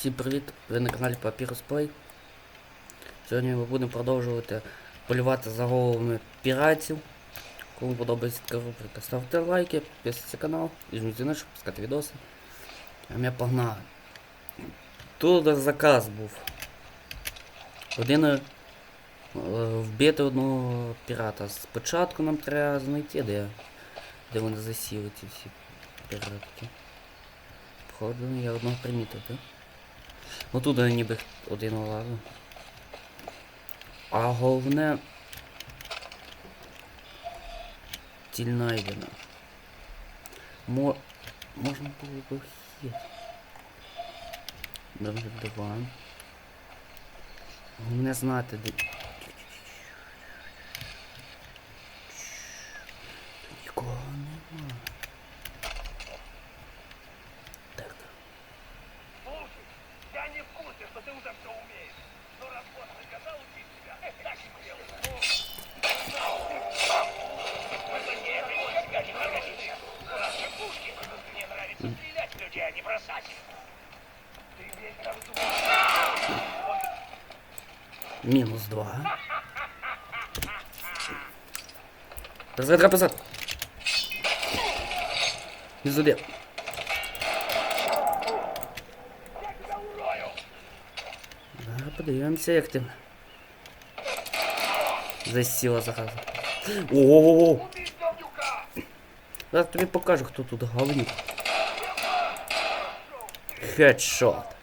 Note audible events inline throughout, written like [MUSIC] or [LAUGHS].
Всім привіт! Ви на каналі Papyrus Play. Сьогодні ми будемо продовжувати полювати за головами піратів. Кому подобається така рубрика, ставте лайки, підписуйтесь на канал, візьміть дзвіночок, пускати відоси. А ми погнали. Тут заказ був. Один е, вбити одного пірата. Спочатку нам треба знайти, де, де вони засіли ці всі піратки. Походу, я одного примітив, так? Ну тут ніби один ладно. А головне. Ціль найдена. Мо... Можна було б хід. Добре, два. Головне знати де. Мінус два. Назад, тебя урою. Зараз подивимося, як ти. Засіла зараза. О-о-о! Зараз тобі покажу, хто тут говнюк. Хедшот.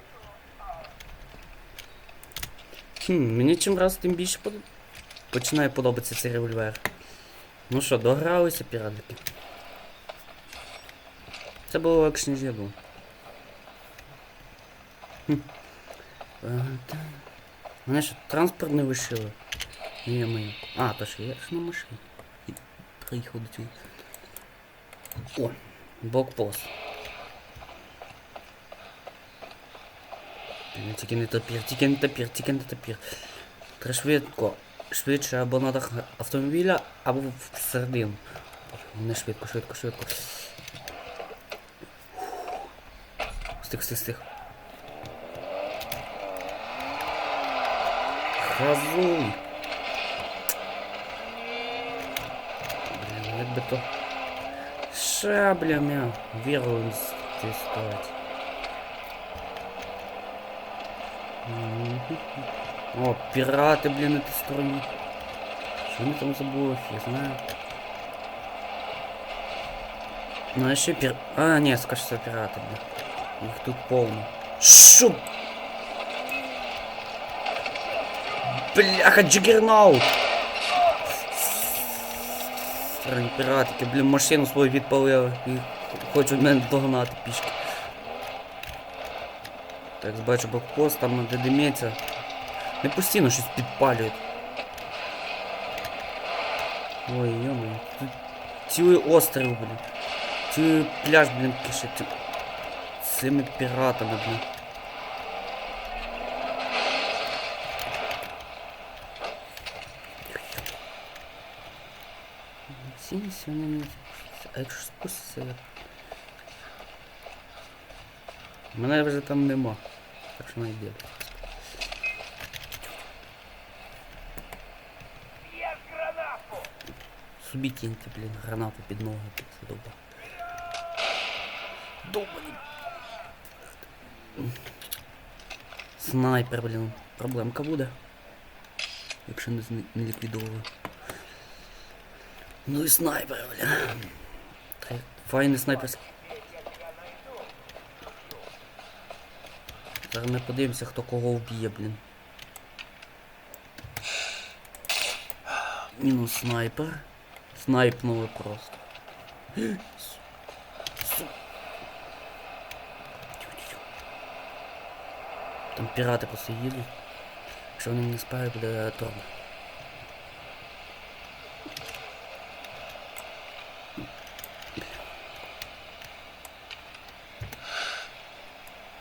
Хм, мені чим раз тим більше под... починає подобатися цей револьвер. Ну що, догралися піратики. Це було легше, ніж я думав. Е. Мене що, транспорт не лишили? Ні, ми. А, то що я ж на машині. Приїхав до цього. О, блокпост. Тільки не топір, тільки не топір, тільки не топір. Треба швидко. Швидше або на дах автомобіля, або всередину. Не швидко, швидко, швидко. Стих, стих, стих. Хазуй. Блін, як би то... Шаблями вірую стати. О, пірати, блін, на тій стороні. Що вони там забули, я знаю. Ну, а ще пір... А, ні, скажи, це пірати, блін. Їх тут повно. Шо? Бляха, джигернаут! Старі піратики, блін, машину свою відпалили і хочуть мене догнати пішки. Так, бачу блокпост, там де димється. Не постійно щось підпалюють. Ой, йома, тут цілий острів, блін. Цілий пляж, блін, кишить цими піратами, блін. Ці сьогодні не спустяться. А якщо спуститься. Мене вже там нема. Так що найде. Собі киньте, блін, гранату під ноги під задовба. Довбані. Снайпер, блін. Проблемка буде. Якщо не, не ліквідовую. Ну і снайпер, блін. Файний снайперський. Зараз ми подивимося, хто кого вб'є, блін. Мінус снайпер. Снайпнули просто. Там пірати просто їдуть. Якщо вони не спають, буде торг.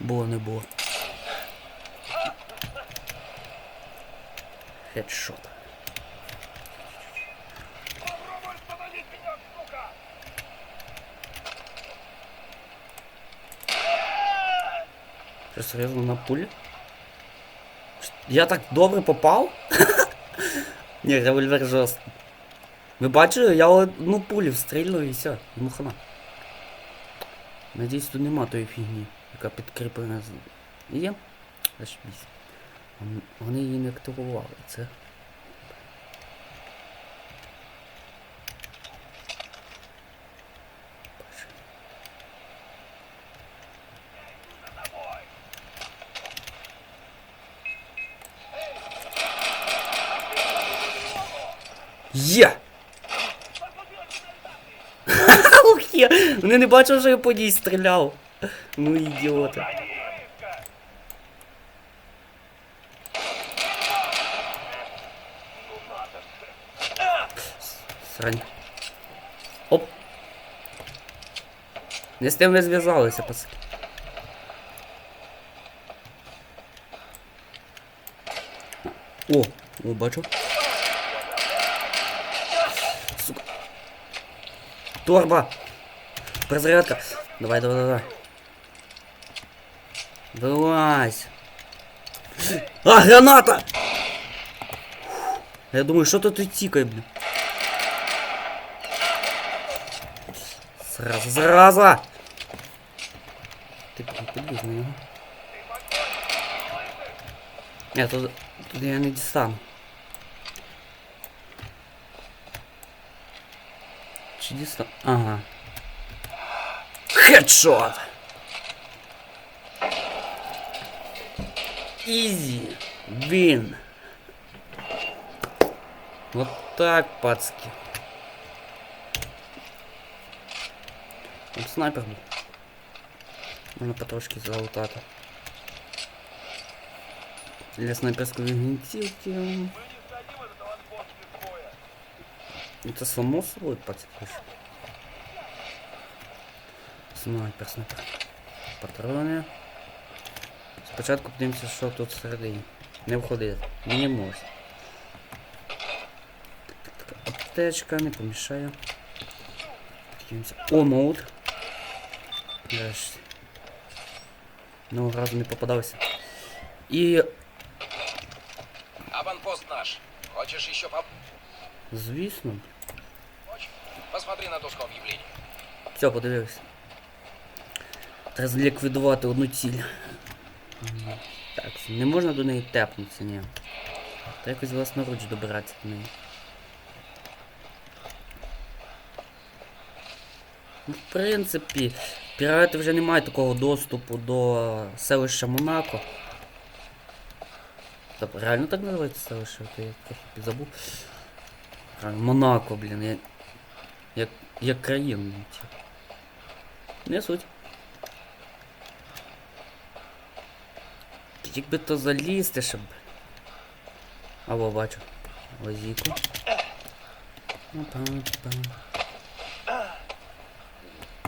Було не було. Хедшот. Попробуй остановить меня, сука. Що серйозно на пулі? Я так добре попав? [LAUGHS] Ні, револьвер жорсткий. Ви бачили, я одну пулю встрільну і все, йому хана. Надіюсь, тут нема тої фігні, яка підкріплена з. Є? Зашибісь. Вон- Вони її не активували, це. Є! [LAUGHS] Ух є! Вони не бачили, що я по ній стріляв. Ну ідіоти. Срань. Оп. Не з тим не зв'язалися, пацани. О, о, бачу. Сука. Торба! Перезарядка! Давай, давай, давай. Вылазь! А, граната! Я думаю, що тут тікає, блін. Зараза, зараза! Ти блін, підліз на нього. Ні, тут, тут я не дістану. Чи дістану? Ага. Хедшот! Ізі! Він! Вот так, пацки. Там снайпер був. Можна потрошки залутати. Для снайперської гвинтівки. Ну це само собою, пацки. Снайпер, снайпер. Патрони. Спочатку подивимося, що тут всередині. Не входить. Не може. Аптечка не помішає. Подивимося. О, ноут. Нарешті. Ну, разу не попадався. І, Аванпост наш. Хочешь еще по... звісно, Хочешь? Посмотри на доску объявлений. все, подивився. Треба зліквідувати одну ціль. М, Так, не можна до неї тепнутися, ні. Треба якось власноруч добиратися до неї. Ну, в принципі, пірати вже не мають такого доступу до селища Монако. Тобто, реально так називається селище, то я трохи підзабув. Монако, блін, я... як, як країна. Не суть. Якби то залізти, щоб. Або бачу. Лазіку.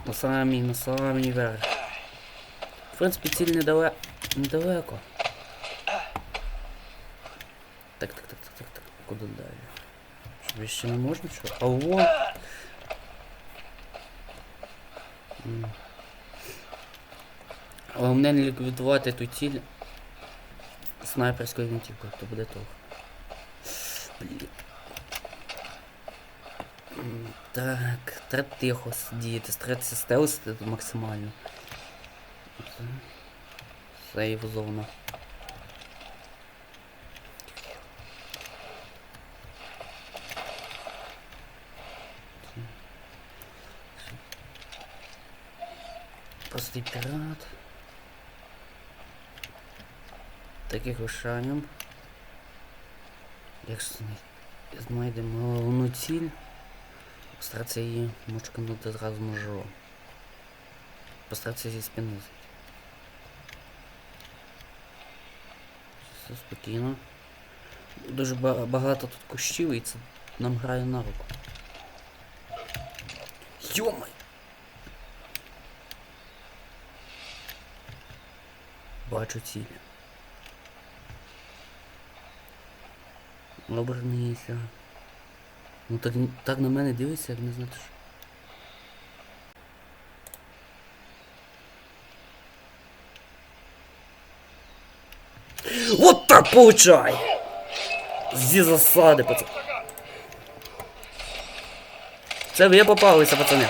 На самій, на самій верх. В принципі, ціль недале... недалеко. Так, так, так, так, так, так. Куди далі? Ще не можна що? А во! Головне не ліквідувати ту ціль снайперською гвинтівкою, то буде того. Блін. М, Так, треба тихо сидіти, старатися стелсити максимально. Сейв зона. Простий пірат. Таких вишанням. Якщо зна- знайдемо головну ціль, постаратися її мочканути зразу ножом. Постаратися зі зайти. Все спокійно. Дуже багато тут кущів і це нам грає на руку. Йомай! Бачу ціль. Обернися. Ну так так на мене дивиться, як не знати що. Вот так получай! Зі засади, пацан. Це ви попалися, пацани.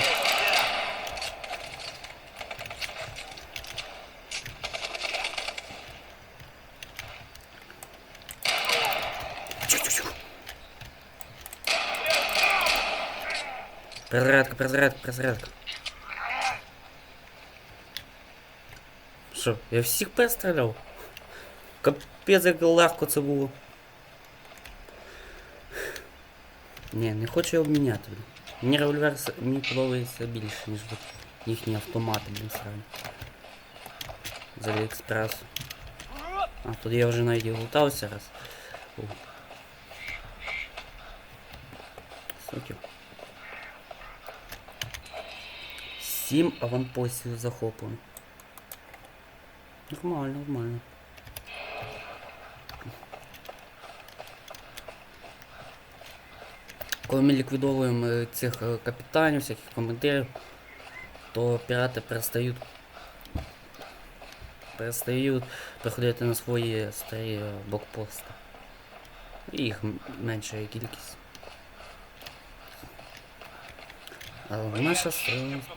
Перезарядка, перезарядка, перезарядка. Що, я всіх перестріляв? Капець, як легко це було. Ні, не хочу його обміняти, блін. Мені револьвер с- мені подобається більше, ніж от їхні автомати, блін, срані. З Аліекспресу. А, тут я вже навіть і лутався раз. О. Суки. Сім аванпостів захоплено. Нормально, нормально. Коли ми ліквідовуємо е, цих е, капітанів, всяких командирів, то пірати перестають перестають приходити на свої старі блокпости. І Їх менша кількість.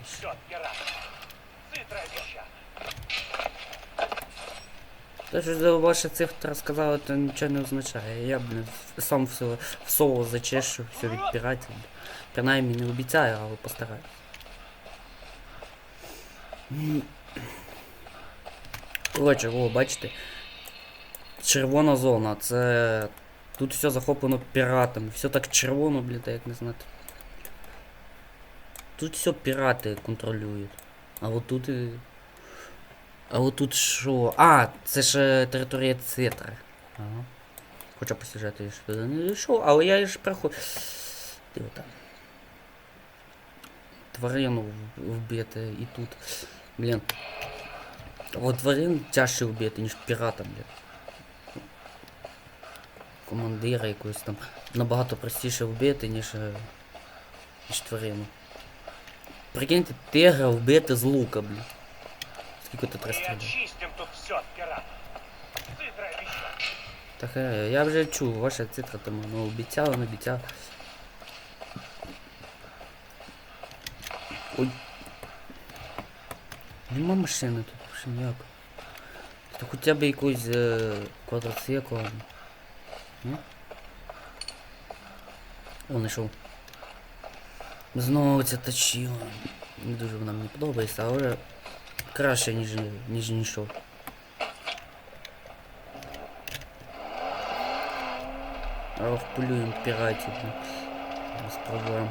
Все, пират. Цитра обещал. Те, що за ваші цифри розказали, то нічого не означає. Я б сам все в соло зачешу, все від піратів. Принаймні не обіцяю, але постараюсь. Коротше, о, бачите. Червона зона, це. Тут все захоплено піратами. Все так червоно, блін, як не знати. Тут все пірати контролюють. А от тут і. А от тут що? А, це ж е, територія цитри. Ага. Хоча по сюжету я туди не дійшов, але я ж проход. Диво там. Тварину вбити і тут. Блін. От тварин тяжче вбити, ніж пірата, блін. Командира якогось там набагато простіше вбити, ніж. е, ніж тварину. Прикиньте, тигра вбити з лука, блін. Скільки тут обещал. Так е, я вже чув, ваша цитра там ну, обіцяла, не обіцяла. Ой. Нема машини тут вообще ніяк. Та хоча б якусь е, квадроцикл. Ні? О, знайшов. Знову ця точила. Не дуже вона мені подобається, але краще, ніж, ніж нічого. А вполюємо піратів. Без проблем.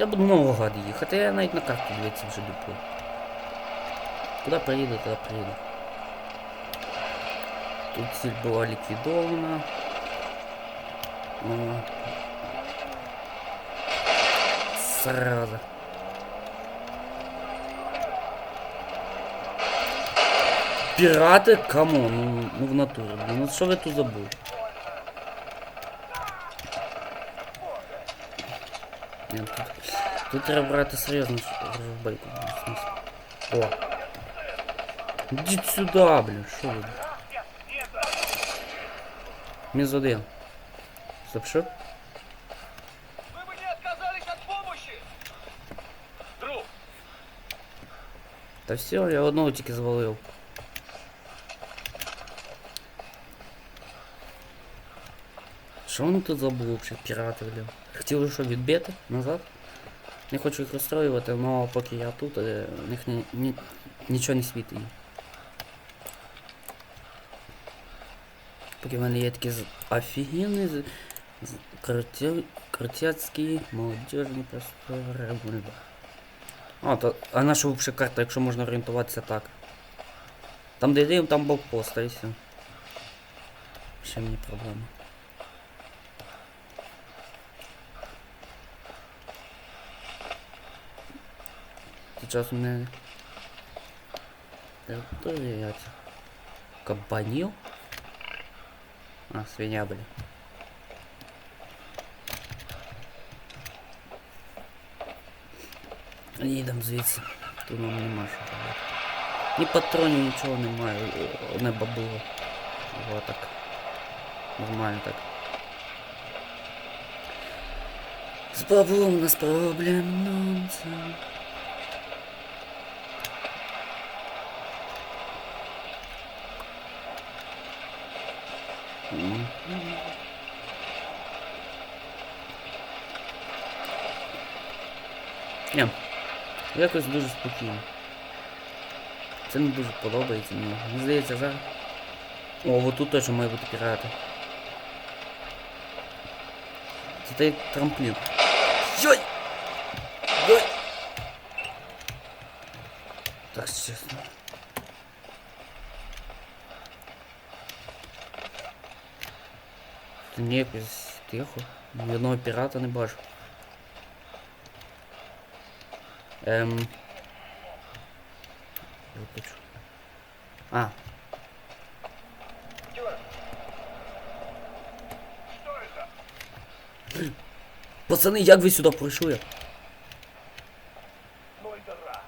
Я буду Новоград їхати, я навіть на карті дивитися вже дуплю. Куди приїду, туди приїду. Тут ціль була ліквідована. Сразу. Пірати? Камон, ну, ну в натурі. Ну що ви тут забули? Ні, тут, тут треба брати серйозно байку. О. Ідіть сюди, блін, що ви? Мінус один. Стоп, що? Вы бы не отказались от помощи! Друг, Та все, я одного тільки звалив. Що вони тут взагалі, пірати, блін? Хотіли що відбити назад? Не хочу їх розстроювати, але поки я тут, е, у них ні, ні, нічого не світить. Поки в мене є такий офігенний з- з- крутя- крутяцький молодіжний просто револьвер. А, то, а наша взагалі карта, якщо можна орієнтуватися так. Там де йдемо, там блокпост, і все. Ще мені проблема. Сейчас у мене... Територія ця. Кабанів? А, свиня, блін. Їдемо звідси. Тут нам нема що робити. Ні патронів, нічого немає. Одне бабуло. Його так. Нормально так. З баблом у нас проблем нонсенс. Мгм. Ні, якось дуже спокійно. Це не дуже подобається мені. Мені здається, зараз. О, от тут теж має бути пірати. Це той трамплін. Йой! Йой! Так, чесно. Та ні, якось тихо. Ні одного пірата не бачу. Ем. Виключу. А, Стюарт. Что это? пацани, як ви сюди прийшли? Ну и дыра.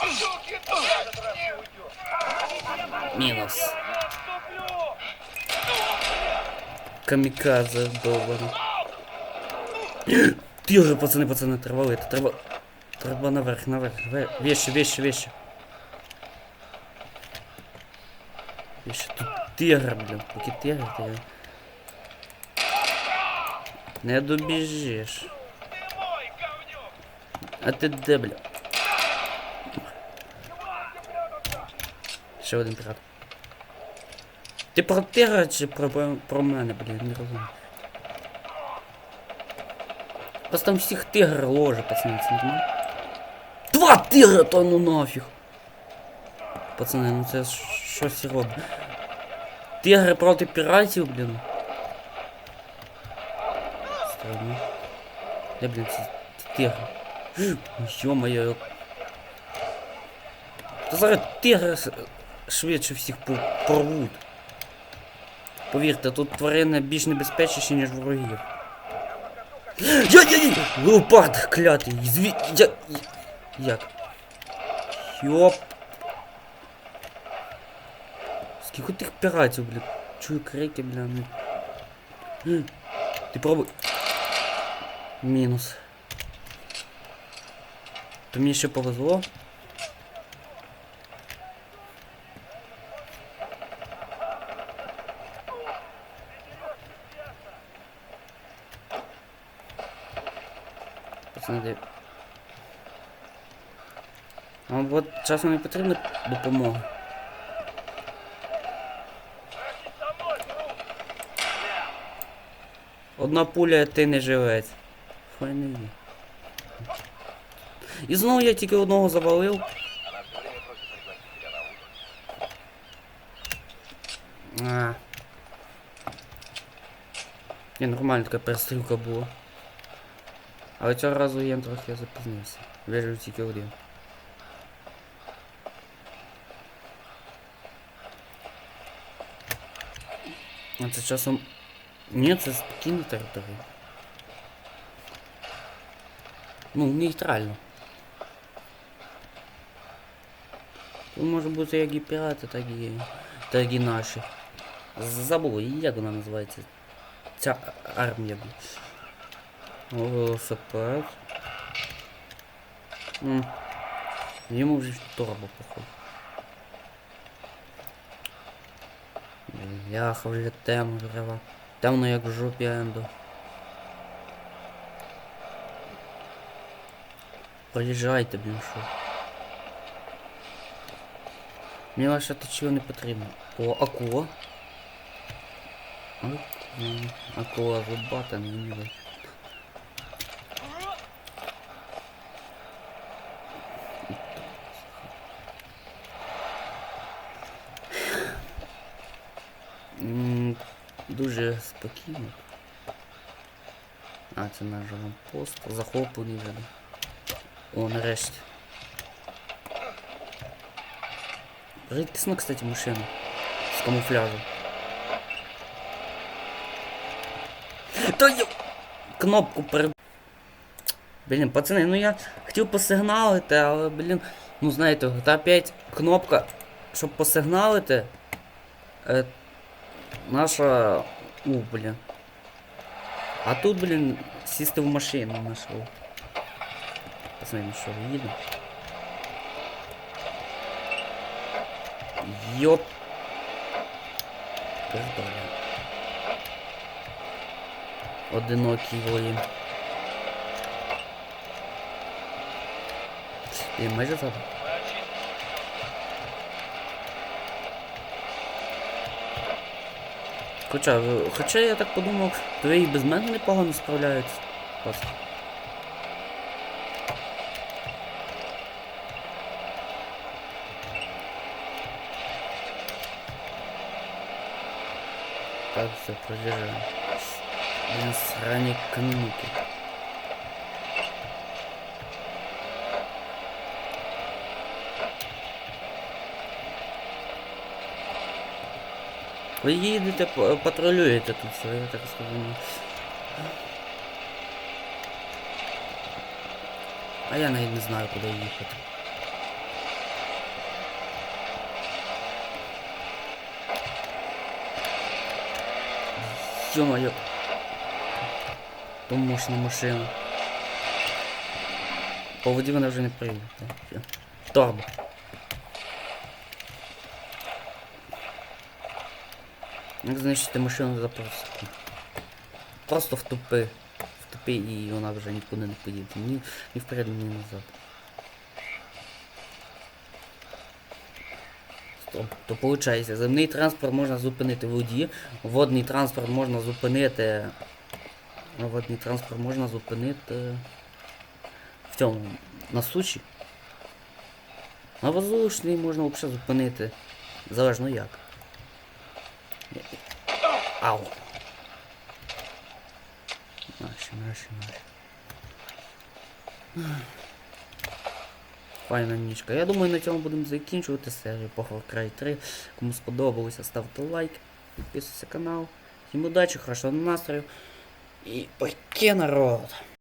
А, суки, блядь! Этот раз не уйдет. Мінус. Я отступлю! Камікадзе довбаний. [GASPS] Тігр, пацани, пацани, треба лити, треба. Треба наверх, наверх. ве- Вещи, вещи, вещи. Вещи. Тут тигр, блін. Поки тигр, тигр. Не добіжиш. А ти де, бля? Ще один пірат. Ти про тигра чи про, про мене, блін, не розумію. Просто там всіх тигр ложе, пацани, це нормально? Два тигра, то ну нафіг. Пацани, ну це щось робить. Тигри проти піратів, блін. Странно. Де, блін, це, це тигр? Ё-моё. [GASPS] Та зараз тигри швидше всіх по- порвуть. Повірте, тут тварини більш небезпечніші, ніж ворогів. [GASPS] Яй-яй! Леопард клятий! Зві... Я... Як? Йоп. Скільки тих піратів, блін? Чую крики, бля. ну. М. Ти пробуй. Мінус. То мені ще повезло. Пацани, де... Часом не потрібна допомога. Одна пуля, ти не живець. Файний. І знову я тільки одного завалив. А. Ні, нормально така перестрілка була. Але цього разу я трохи запізнився. Вижив тільки один. А це часом. Ні, це спокійна територія. Ну, нейтрально. Тут може бути як і пірати, так і. так і наші. З- Забув, як вона називається. Ця армія. блін. О, велосипед. М. Йому вже торба, походу. Бляха, вже темно треба. Темно як в жопі енду. Поліжайте, блін, що. Мені ваше чого не потрібно. О, акула. Акула. Акула зубата, не ніби. М, Спокійно. А, це наш пост. Захоплений вже. О, нарешті. Рідкісна, кстати, машина. З камуфляжем. Та я... Кнопку перед... Блін, пацани, ну я хотів посигналити, але, блін, Ну, знаєте, GTA 5 кнопка, щоб посигналити. Е, наша. У, блін. А тут, блін, сісти в машину нашу. Посмотрим, що їде. Йоп. Пиздоля. Одинокий воїн. І майже забув. Хоча, е, хоча я так подумав, то ви і без мене непогано справляються. Просто. Так, все, проезжаем. Блин, сраник каменюки. Ви їдете, патрулюєте тут все, я так скажу. А я навіть не знаю, куди їхати. Ё-моё. То мощна машина. По воді вона вже не прийде. Торба. Як знищити машину за секунд. Просто втупи. Втупи і вона вже нікуди не поїде. Ні, ні вперед, ні назад. Стоп. То виходить, земний транспорт можна зупинити в воді, водний транспорт можна зупинити. Водний транспорт можна зупинити в цьому на суші. На воздушний можна взагалі зупинити. Залежно як. Ау. Наші, наші, наші. Файна нічка. Я думаю, на цьому будемо закінчувати серію по Cry 3. Кому сподобалося, ставте лайк, підписуйся на канал. Всім удачі, хорошого настрою. І поки народ!